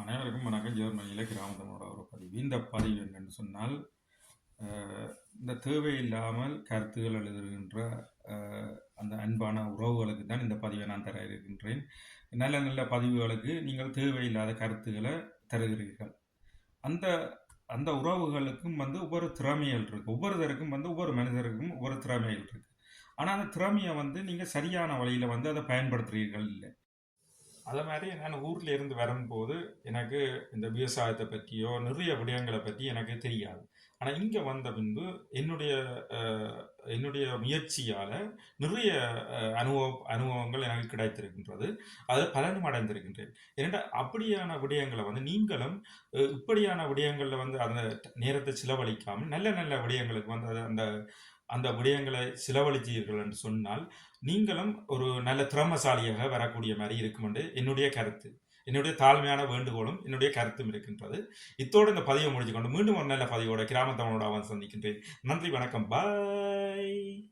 அனைவருக்கும் வணக்கம். ஜெர்மனியில் கிராமத்தனோட ஒரு பதிவு. இந்த பதிவு என்னென்னு சொன்னால் இந்த இந்த தேவையில்லாமல் கருத்துகள் எழுதுகின்ற அந்த அன்பான உறவுகளுக்கு தான் இந்த பதிவை நான் தர இருக்கின்றேன். நல்ல நல்ல பதிவுகளுக்கு நீங்கள் தேவையில்லாத கருத்துக்களை தருகிறீர்கள். அந்த அந்த உறவுகளுக்கும் வந்து ஒவ்வொரு திறமைகள் இருக்குது ஒவ்வொருத்தருக்கும் வந்து ஒவ்வொரு மனிதருக்கும் ஒவ்வொரு திறமைகள் இருக்குது ஆனால் அந்த திறமையை வந்து நீங்கள் சரியான வழியில் வந்து அதை பயன்படுத்துகிறீர்கள் இல்லை. அதே மாதிரி நான் ஊரில் இருந்து வரும்போது எனக்கு இந்த விவசாயத்தை பற்றியோ நிறைய விடயங்களை பற்றி எனக்கு தெரியாது. ஆனால் இங்கே வந்த பின்பு என்னுடைய என்னுடைய முயற்சியால் நிறைய அனுபவ அனுபவங்கள் எனக்கு கிடைத்திருக்கின்றது. அது பலனும் அடைந்திருக்கின்றேன். ஏன்னா அப்படியான விடயங்களை வந்து நீங்களும் இப்படியான விடயங்களில் வந்து அந்த நேரத்தை செலவழிக்காமல் நல்ல நல்ல விடயங்களுக்கு வந்து அது அந்த அந்த விடயங்களை செலவழித்தீர்கள் என்று சொன்னால் நீங்களும் ஒரு நல்ல திறமசாலியாக வரக்கூடிய மாதிரி இருக்கும் என்று என்னுடைய கருத்து. என்னுடைய தாழ்மையான வேண்டுகோளும் என்னுடைய கருத்தும் இருக்கின்றது. இத்தோடு இந்த பதிவை முடிச்சுக்கொண்டு மீண்டும் ஒரு நல்ல பதிவோட கிராமத்தவனோட அவன் சந்திக்கின்றேன். நன்றி வணக்கம். பாய்